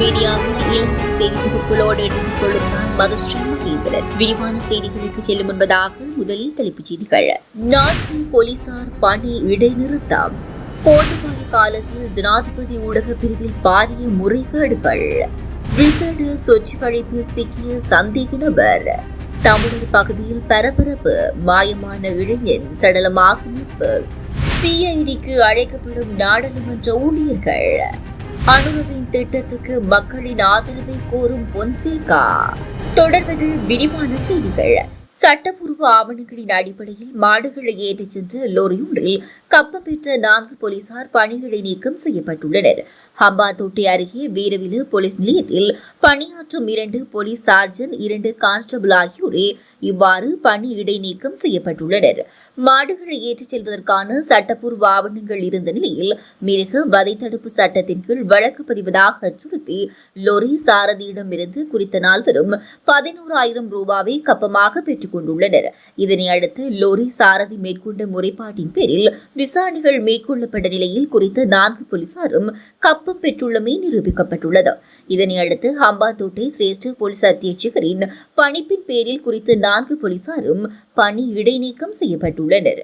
மீடியாவில் இலங்கை செய்தி தொகுப்புகளோடு இணைந்து கொள்ளும் நான் மதுஸ்ரீ மகேந்திரன் விரிவான செய்திகளுக்கு செல்லும் முன்பதாக முதலில் தலைப்புச் செய்திகள். நாட்டில் போலீசார் பணி இடைநிறுத்தம். கோட்டபாய காலத்தில் ஜனாதிபதி ஊடக பிரிவில் பாரிய முறைகேடுகள். விசேட சொச்சு கழிப்பில் சிக்கிய சந்தேக நபர். தமிழர் பகுதியில் பரபரப்பு. மாயமான இளைஞன் சடலமாக மீட்பு. சிஐடிக்கு அழைக்கப்படும் நாடாளுமன்ற ஊழியர்கள். அனுரவின் திட்டத்துக்கு மக்களின் ஆதரவை கோரும் பொன்சேகா. தொடர்வது விரிவான செய்திகள். சட்டப்பூர்வ ஆவணங்களின் அடிப்படையில் மாடுகளை ஏற்றிச் சென்று லோரியொன்றில் கப்பம் பெற்ற நான்கு போலீசார் பணிகளை நீக்கம் செய்யப்பட்டுள்ளனர். ஹம்பாந்தோட்டை அருகே வீரவிலு போலீஸ் நிலையத்தில் பணியாற்றும் இரண்டு போலீஸ் சார்ஜன் இரண்டு கான்ஸ்டபிள் ஆகியோரே இவ்வாறு பணி இடைநீக்கம் செய்யப்பட்டுள்ளனர். மாடுகளை ஏற்றிச் செல்வதற்கான சட்டப்பூர்வ ஆவணங்கள் இருந்த நிலையில் மிருக வதை தடுப்பு சட்டத்தின் கீழ் வழக்கு பதிவதாக அச்சுறுத்தி லொரி சாரதியிடமிருந்து குறித்த நால்வரும் பதினோராயிரம் ரூபாவை கப்பமாக பெற்று பெற்றுக் கொண்டுள்ளனர் இதனை அடுத்து லோரி சாரதி மேற்கொண்ட முறைப்பாட்டின் பேரில் விசாரணைகள் மேற்கொள்ளப்பட்ட நிலையில் குறித்த நான்கு போலீசாரும் கப்பம் பெற்றுள்ளமை நிரூபிக்கப்பட்டுள்ளது. இதனை அடுத்து ஹம்பாந்தோட்டை சிரேஷ்ட போலீஸ் அத்தியட்சகரின் பணிப்பின் பேரில் குறித்த நான்கு போலீசாரும் பணி இடைநீக்கம் செய்யப்பட்டுள்ளனர்.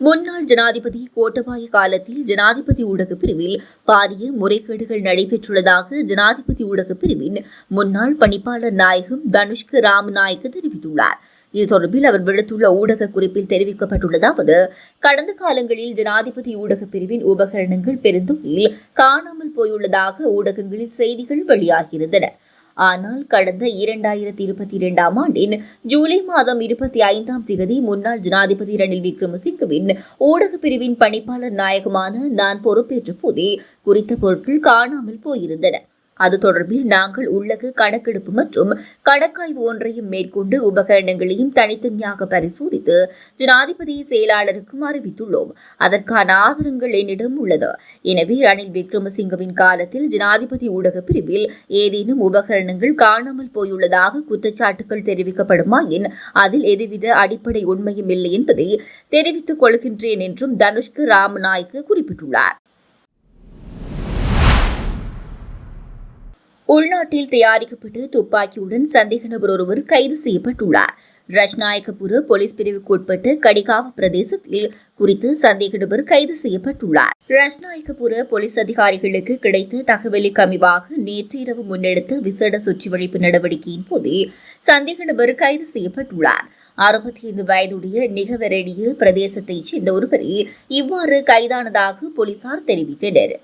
முன்னாள் ஜனாதிபதி கோட்டபாய காலத்தில் ஜனாதிபதி ஊடக பிரிவில் பாரிய முறைகேடுகள் நடைபெற்றுள்ளதாக ஜனாதிபதி ஊடக பிரிவின் முன்னாள் பணிப்பாளர் நாயகம் தனுஷ்க ராமநாயக்க தெரிவித்துள்ளார். இது தொடர்பில் அவர் விடுத்துள்ள ஊடக குறிப்பில் தெரிவிக்கப்பட்டுள்ளதாவது கடந்த காலங்களில் ஜனாதிபதி ஊடக பிரிவின் உபகரணங்கள் பெருந்தொகையில் காணாமல் போயுள்ளதாக ஊடகங்களில் செய்திகள் வெளியாகியிருந்தன. ஆனால் கடந்த இரண்டாயிரத்தி இருபத்தி இரண்டாம் ஆண்டின் ஜூலை மாதம் இருபத்தி ஐந்தாம் தேதி முன்னாள் ஜனாதிபதி ரணில் விக்ரமசிங்கவின் ஊடகப் பிரிவின் பணிப்பாளர் நாயகமான நான் பொறுப்பேற்ற போதே குறித்த பொருட்கள் காணாமல் போயிருந்தன. அது தொடர்பில் நாங்கள் உள்ளக கணக்கெடுப்பு மற்றும் கணக்காய்வு ஒன்றையும் மேற்கொண்டு உபகரணங்களையும் தனித்தனியாக பரிசோதித்து ஜனாதிபதி செயலாளருக்கும் அறிவித்துள்ளோம். அதற்கான ஆதாரங்கள் என்னிடம் உள்ளது. எனவே ரணில் விக்ரமசிங்கவின் காலத்தில் ஜனாதிபதி ஊடக பிரிவில் ஏதேனும் உபகரணங்கள் காணாமல் போயுள்ளதாக குற்றச்சாட்டுகள் தெரிவிக்கப்படுமாயின் அதில் எதுவித அடிப்படை உண்மையும் இல்லை என்பதை தெரிவித்துக் கொள்கின்றேன் என்றும் தனுஷ்கு ராமநாயக்கு குறிப்பிட்டுள்ளார். உள்நாட்டில் தயாரிக்கப்பட்டு துப்பாக்கியுடன் சந்தேக நபர் ஒருவர் கைது செய்யப்பட்டுள்ளார். ரஜ்நாயகபுர போலீஸ் பிரிவுக்கு உட்பட்டு கடிகாவ பிரதேசத்தில் குறித்து சந்தேக நபர் கைது செய்யப்பட்டுள்ளார். ரஜ்நாயகபுர போலீஸ் அதிகாரிகளுக்கு கிடைத்த தகவலுக்கு அமைவாக நேற்று இரவு முன்னெடுத்த விசேட சுற்றிவழிப்பு நடவடிக்கையின் போது சந்தேக நபர் கைது செய்யப்பட்டுள்ளார். அறுபத்தி ஐந்து வயதுடைய நிகவரடிய பிரதேசத்தைச் சேர்ந்த ஒருவரே இவ்வாறு கைதானதாக போலீசார் தெரிவித்தனர்.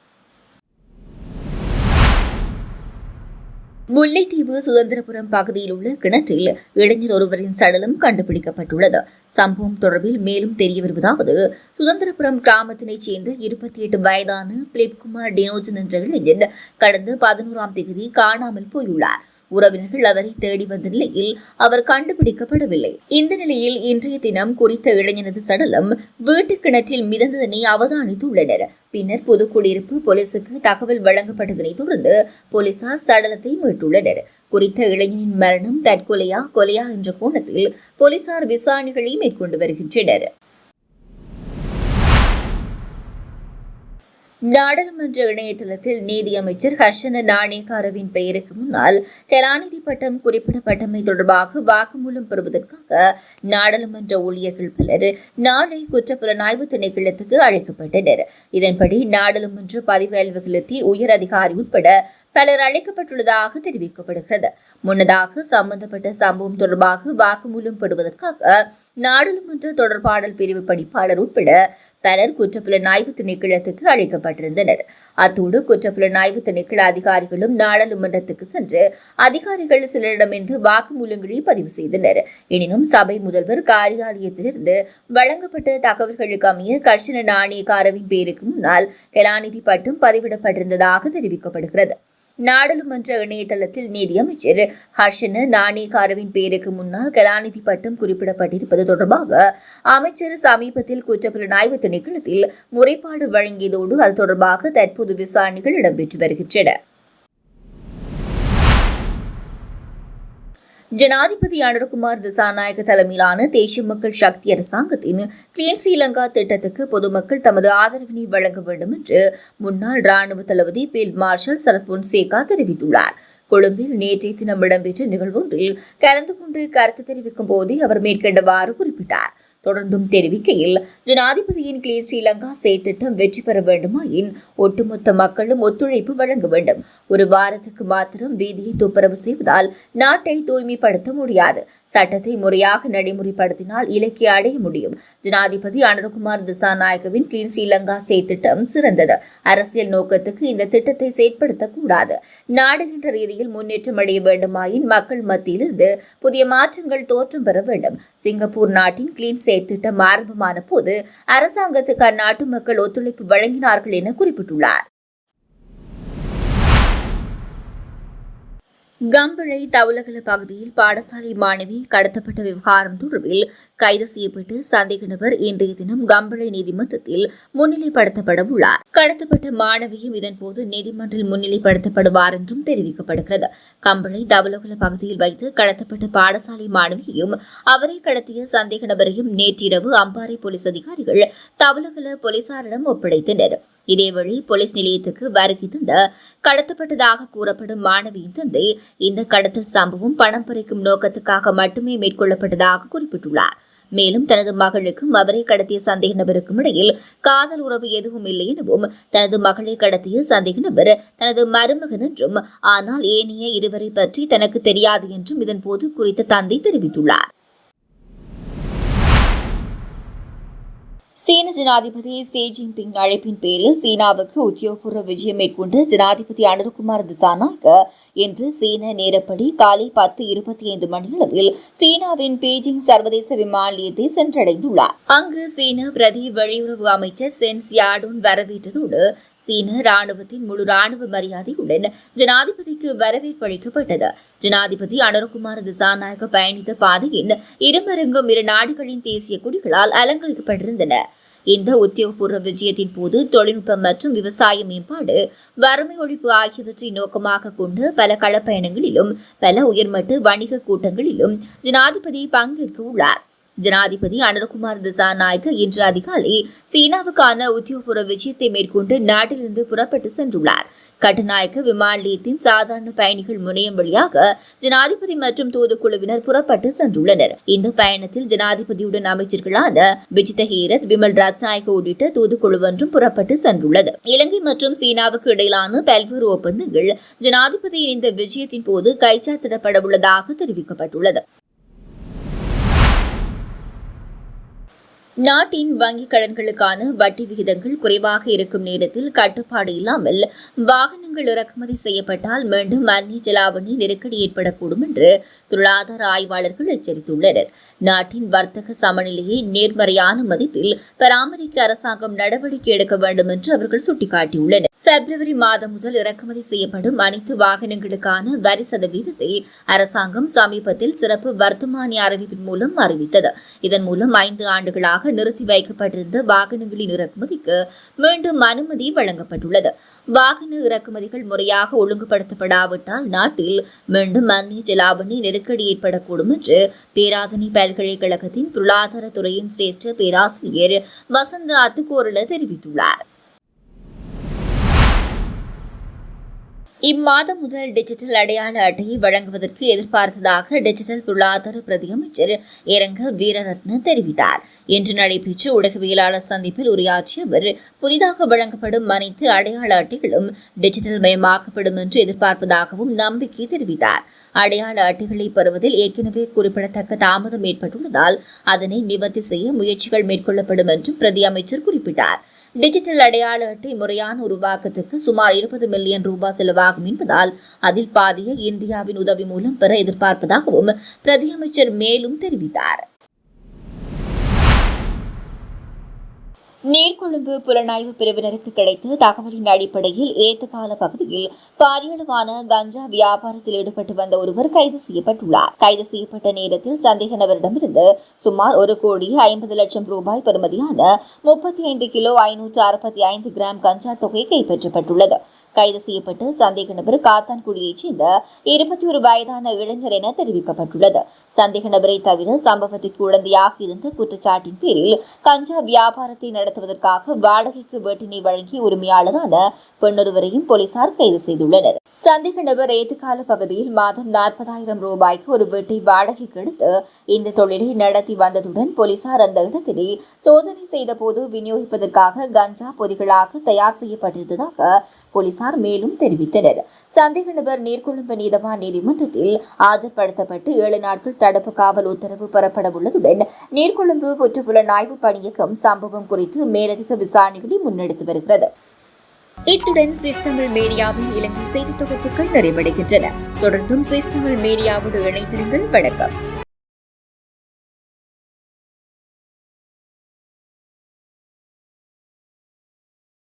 முல்லைத்தீவு சுதந்திரபுரம் பகுதியில் உள்ள கிணற்றில் இளைஞர் ஒருவரின் சடலம் கண்டுபிடிக்கப்பட்டுள்ளது. சம்பவம் தொடர்பில் மேலும் தெரிய வருவதாவது சுதந்திரபுரம் கிராமத்தினைச் சேர்ந்த இருபத்தி எட்டு வயதான பிலிப்குமார் டினோஜன் என்ற இளைஞன் கடந்த பதினோராம் தேதி காணாமல் போயுள்ளார். உறவினர்கள் அவரை தேடி வந்த நிலையில் அவர் கண்டுபிடிக்கப்படவில்லை. இந்த நிலையில் இன்றைய தினம் குறித்த இளைஞனது சடலம் வீட்டு கிணற்றில் மிதந்ததனை அவதானித்துள்ளனர். பின்னர் புதுக்குடியிருப்பு போலீசுக்கு தகவல் வழங்கப்பட்டதனைத் தொடர்ந்து போலீசார் சடலத்தை மீட்டுள்ளனர். குறித்த இளைஞனின் மரணம் தற்கொலையா கொலையா என்ற கோணத்தில் போலீசார் விசாரணைகளை மேற்கொண்டு வருகின்றனர். நாடாளுமன்ற இணையதளத்தில் நீதியமைச்சர் ஹர்ஷன நாணேகாரவின் பெயருக்கு முன்னால் கலாநிதி பட்டம் குறிப்பிடப்பட்டமை தொடர்பாக வாக்குமூலம் பெறுவதற்காக நாடாளுமன்ற ஊழியர்கள் பலர் நாளை குற்றப்புலனாய்வு திணைக்களத்துக்கு அழைக்கப்பட்டனர். இதன்படி நாடாளுமன்ற பதிவு அலுவலகத்தில் உயர் அதிகாரி உட்பட பலர் அழைக்கப்பட்டுள்ளதாக தெரிவிக்கப்படுகிறது. முன்னதாக சம்பந்தப்பட்ட சம்பவம் தொடர்பாக வாக்குமூலம் பெறுவதற்காக நாடாளுமன்ற தொடர்பாடல் பிரிவு பணிப்பாளர் உட்பட பலர் குற்றப்புலனாய்வு திணைக்களத்துக்கு அழைக்கப்பட்டிருந்தனர். அத்தோடு குற்றப்புலனாய்வு திணைக்கள அதிகாரிகளும் நாடாளுமன்றத்துக்கு சென்று அதிகாரிகள் சிலரிடமிருந்து வாக்குமூலங்களை பதிவு செய்தனர். எனினும் சபை முதல்வர் காரியாலயத்திலிருந்து வழங்கப்பட்ட தகவல்களுக்கு அமைய கர்ஷன நாணயக்காரவின் பேருக்கு முன்னால் கலாநிதி பட்டம் பதிவிடப்பட்டிருந்ததாக தெரிவிக்கப்படுகிறது. நாடாளுமன்ற இணையதளத்தில் நீதியமைச்சர் ஹர்ஷன நாணேகாரவின் பேருக்கு முன்னால் கலாநிதி பட்டம் குறிப்பிடப்பட்டிருப்பது தொடர்பாக அமைச்சர் சமீபத்தில் குற்றப்புலனாய்வு திணைக்களத்தில் முறைப்பாடு வழங்கியதோடு அது தொடர்பாக தற்போது விசாரணைகள் இடம்பெற்று வருகின்றன. ஜனாதிபதி அனுர்குமார் திசாநாயக தலைமையிலான தேசிய மக்கள் சக்தி அரசாங்கத்தின் கிளீன் ஸ்ரீலங்கா திட்டத்துக்கு பொதுமக்கள் தமது ஆதரவினை வழங்க வேண்டும் என்று முன்னாள் ராணுவ தளபதி பீல்ட் மார்ஷல் சரத் பொன்சேகா தெரிவித்துள்ளார். கொழும்பில் நேற்றைய தினம் இடம்பெற்ற நிகழ்வொன்றில் கலந்து கொண்டு கருத்து தெரிவிக்கும் போதே அவர் மேற்கண்டவாறு குறிப்பிட்டார். தொடர்ந்தும் தெரிவிக்கையில் ஜனாதிபதியின் கிளீன் ஸ்ரீலங்கா செயற்திட்டம் வெற்றி பெற வேண்டுமாயின் ஒட்டுமொத்த மக்களும் ஒத்துழைப்பு வழங்க வேண்டும். ஒரு வாரத்துக்கு மாத்திரம் வீதியை துப்புரவு செய்வதால் நாட்டை தூய்மைப்படுத்த முடியாது. சட்டத்தை முறையாக நடைமுறைப்படுத்தினால் இலக்கிய அடைய முடியும். ஜனாதிபதி அனுரகுமார் திசாநாயகவின் கிளீன் ஸ்ரீலங்கா செயற்திட்டம் சிறந்தது. அரசியல் நோக்கத்துக்கு இந்த திட்டத்தை செயற்படுத்தக்கூடாது. நாடுகின்ற ரீதியில் முன்னேற்றம் அடைய வேண்டுமாயின் மக்கள் மத்தியிலிருந்து புதிய மாற்றங்கள் தோற்றம் பெற வேண்டும். சிங்கப்பூர் நாட்டின் கிளீன் திட்டம் ஆரம்பமான போது அரசாங்கத்துக்கு அந்நாட்டு மக்கள் ஒத்துழைப்பு வழங்கினார்கள் என குறிப்பிட்டுள்ளார். கம்பளை தவுலகல பகுதியில் பாடசாலை மாணவி கடத்தப்பட்ட விவகாரம் தொடர்பில் கைது செய்யப்பட்டு சந்தேக நபர் இன்றைய தினம் கம்பளை நீதிமன்றத்தில் முன்னிலைப்படுத்தப்பட உள்ளார். கடத்தப்பட்ட மாணவியும் இதன்போது நீதிமன்றில் முன்னிலைப்படுத்தப்படுவார் என்றும் தெரிவிக்கப்படுகிறது. கம்பளை தவுலகல பகுதியில் வைத்து கடத்தப்பட்ட பாடசாலை மாணவியையும் அவரை கடத்திய சந்தேக நபரையும் நேற்றிரவு அம்பாறை போலீஸ் அதிகாரிகள் தவுலகல போலீசாரிடம் ஒப்படைத்தனர். இதேவழி போலீஸ் நிலையத்துக்கு வருகை தந்த கடத்தப்பட்டதாக கூறப்படும் மாணவியின் தந்தை இந்த கடத்தல் சம்பவம் பணம் பறிக்கும் நோக்கத்துக்காக மட்டுமே மேற்கொள்ளப்பட்டதாக குறிப்பிட்டுள்ளார். மேலும் தனது மகளுக்கும் அவரை கடத்திய சந்தேக நபருக்கும் இடையில் காதல் உறவு எதுவும் இல்லை எனவும் தனது மகளை கடத்திய சந்தேக நபர் தனது மருமகன் என்றும் ஆனால் ஏனைய இருவரை பற்றி தனக்கு தெரியாது என்றும் இதன்போது குறித்த தந்தை தெரிவித்துள்ளார். சீன ஜனாதிபதி சி ஜின்பிங் அழைப்பின் பேரில் சீனாவுக்கு உத்தியோகபூர்வ விஜயம் மேற்கொண்ட ஜனாதிபதி அனுர்குமார் திசானாக இன்று சீன நேரப்படி காலை பத்து இருபத்தி ஐந்து மணியளவில் சீனாவின் பீஜிங் சர்வதேச விமான நிலையத்தை சென்றடைந்துள்ளார். அங்கு சீன பிரதி வெளியுறவு அமைச்சர் சென்ஸ் யாடுன் வரவேற்றதோடு சீன ராணுவத்தின் முழு ராணுவ மரியாதையுடன் ஜனாதிபதிக்கு வரவேற்பு அளிக்கப்பட்டது. ஜனாதிபதி அனுரகுமார் திசாநாயக பயணித்த பாதையின் இருமருங்கும் இரு நாடுகளின் தேசிய கொடிகளால் அலங்கரிக்கப்பட்டிருந்தன. இந்த உத்தியோகபூர்வ விஜயத்தின் போது தொழில்நுட்பம் மற்றும் விவசாய மேம்பாடு வறுமை ஒழிப்பு ஆகியவற்றை நோக்கமாக கொண்டு பல களப்பயணங்களிலும் பல உயர்மட்ட வணிக கூட்டங்களிலும் ஜனாதிபதி பங்கேற்க உள்ளார் ஜனாதிபதி அனுர்குமார் திசாநாயக்க இன்று அதிகாலை சீனாவுக்கான உத்தியோகபூர்வ விஜயத்தை மேற்கொண்டு நாட்டிலிருந்து புறப்பட்டு சென்றுள்ளார். கட்டநாயக்க விமான நிலையத்தின் சாதாரண பயணிகள் முனையம் வழியாக ஜனாதிபதி மற்றும் தூதுக்குழுவினர் புறப்பட்டு சென்றுள்ளனர். இந்த பயணத்தில் ஜனாதிபதியுடன் அமைச்சர்களான விஜித ஹீரத் விமல் ரத்நாயக்க உள்ளிட்ட தூதுக்குழு ஒன்றும் புறப்பட்டு சென்றுள்ளது. இலங்கை மற்றும் சீனாவுக்கு இடையிலான பல்வேறு ஒப்பந்தங்கள் ஜனாதிபதியின் இந்த விஜயத்தின் போது கைச்சாத்திடப்பட உள்ளதாக தெரிவிக்கப்பட்டுள்ளது. நாட்டின் வங்கிக் கடன்களுக்கான வட்டி விகிதங்கள் குறைவாக இருக்கும் நேரத்தில் கட்டுப்பாடு இல்லாமல் வாகனங்கள் இறக்குமதி செய்யப்பட்டால் மீண்டும் அந்நிய ஜலாவணி நெருக்கடி ஏற்படக்கூடும் என்று பொருளாதார ஆய்வாளர்கள் எச்சரித்துள்ளனர். நாட்டின் வர்த்தக சமநிலையை நேர்மறையான மதிப்பில் பராமரிக்க அரசாங்கம் நடவடிக்கை எடுக்க வேண்டும் என்று அவர்கள் சுட்டிக்காட்டியுள்ளனர். பிப்ரவரி மாதம் முதல் இறக்குமதி செய்யப்படும் அனைத்து வாகனங்களுக்கான வரி சதவீதத்தை அரசாங்கம் சமீபத்தில் சிறப்பு வர்த்தமானி அறிவிப்பின் மூலம் அறிவித்தது. இதன் மூலம் ஐந்து ஆண்டுகளாக நிறுத்தி வைக்கப்பட்டிருந்த வாகனங்களின் இறக்குமதிக்கு மீண்டும் அனுமதி வழங்கப்பட்டுள்ளது. வாகன இறக்குமதிகள் முறையாக ஒழுங்குபடுத்தப்படாவிட்டால் நாட்டில் மீண்டும் அந்நிய செலாவணி நெருக்கடி ஏற்படக்கூடும் என்று பேராதனை பல்கலைக்கழகத்தின் பொருளாதாரத்துறையின் சிரேஷ்ட பேராசிரியர் வசந்த அத்துக்கோரல தெரிவித்துள்ளார். இம்மாதம் முதல் டிஜிட்டல் அடையாள அட்டையை வழங்குவதற்கு எதிர்பார்த்ததாக டிஜிட்டல் பொருளாதார பிரதியமைச்சர் இரங்க வீரரத்ன தெரிவித்தார். இன்று நடைபெற்ற ஊடகவியலாளர் சந்திப்பில் உரையாற்றிய அவர் புதிதாக வழங்கப்படும் அனைத்து அடையாள அட்டைகளும் டிஜிட்டல் மயமாக்கப்படும் என்று எதிர்பார்ப்பதாகவும் நம்பிக்கை தெரிவித்தார். அடையாள அட்டைகளை பெறுவதில் ஏற்கனவே குறிப்பிடத்தக்க தாமதம் ஏற்பட்டுள்ளதால் அதனை நிவர்த்தி செய்ய முயற்சிகள் மேற்கொள்ளப்படும் என்றும் பிரதி அமைச்சர் குறிப்பிட்டார். டிஜிட்டல் அடையாள அட்டை முறையான உருவாக்கத்துக்கு சுமார் இருபது மில்லியன் ரூபாய் செலவாகும் என்பதால் அதில் பாதியை இந்தியாவின் உதவி மூலம் பெற எதிர்பார்ப்பதாகவும் பிரதியமைச்சர் மேலும் தெரிவித்தார். நீர்கொழும்பு புலனாய்வு பிரிவினருக்கு கிடைத்த தகவலின் அடிப்படையில் ஏத்துக்கால பகுதியில் பாரியளவான கஞ்சா வியாபாரத்தில் ஈடுபட்டு வந்த ஒருவர் கைது செய்யப்பட்டுள்ளார். கைது செய்யப்பட்ட நேரத்தில் சந்தேக நபரிடமிருந்து சுமார் ஒரு கோடி ஐம்பது லட்சம் ரூபாய் பெறுமதியான முப்பத்தி ஐந்து கிலோ ஐநூற்று அறுபத்தி ஐந்து கிராம் கஞ்சா தொகை கைப்பற்றப்பட்டுள்ளது. கைது செய்யப்பட்டு சந்தேக நபர் காத்தான்குடியைச் சேர்ந்த இருபத்தி ஒரு வயதான இளைஞர் என தெரிவிக்கப்பட்டுள்ளது. சந்தேக நபரை தவிர சம்பவத்திற்கு உடந்தையாக இருந்த குற்றச்சாட்டின் பேரில் கஞ்சா வியாபாரத்தை நடத்துவதற்காக வாடகைக்கு வேட்டினை வழங்கிய உரிமையாளரான பெண்ணொருவரையும் போலீசார் கைது செய்துள்ளனர். சந்தேக நபர் ஏத்துக்கால பகுதியில் மாதம் நாற்பதாயிரம் ரூபாய்க்கு ஒரு வீட்டை வாடகைக்கு எடுத்து இந்த தொழிலை நடத்தி வந்ததுடன் போலீசார் அந்த இடத்திலே சோதனை செய்தபோது விநியோகிப்பதற்காக கஞ்சா பொதிகளாக தயார் செய்யப்பட்டிருந்ததாக போலீசார் மேலும் தெரிவித்தனர். சந்தேக நபர் நீர்கொழும்பு நீதவான் நீதிமன்றத்தில் ஆஜர்படுத்தப்பட்டு ஏழு நாட்கள் தடுப்பு காவல் உத்தரவு பெறப்படவுள்ளதுடன் நீர்கொழும்பு குற்றப்புலனாய்வு பணியகம் சம்பவம் குறித்து மேலதிக விசாரணைகளை முன்னெடுத்து வருகிறது. இத்துடன் சுவிஸ் தமிழ் மீடியாவின் இலங்கை செய்தி தொகுப்புகள் நிறைவடைகின்றன. தொடர்ந்தும் சுவிஸ் தமிழ் மீடியாவோடு இணைந்திருங்கள். வணக்கம்.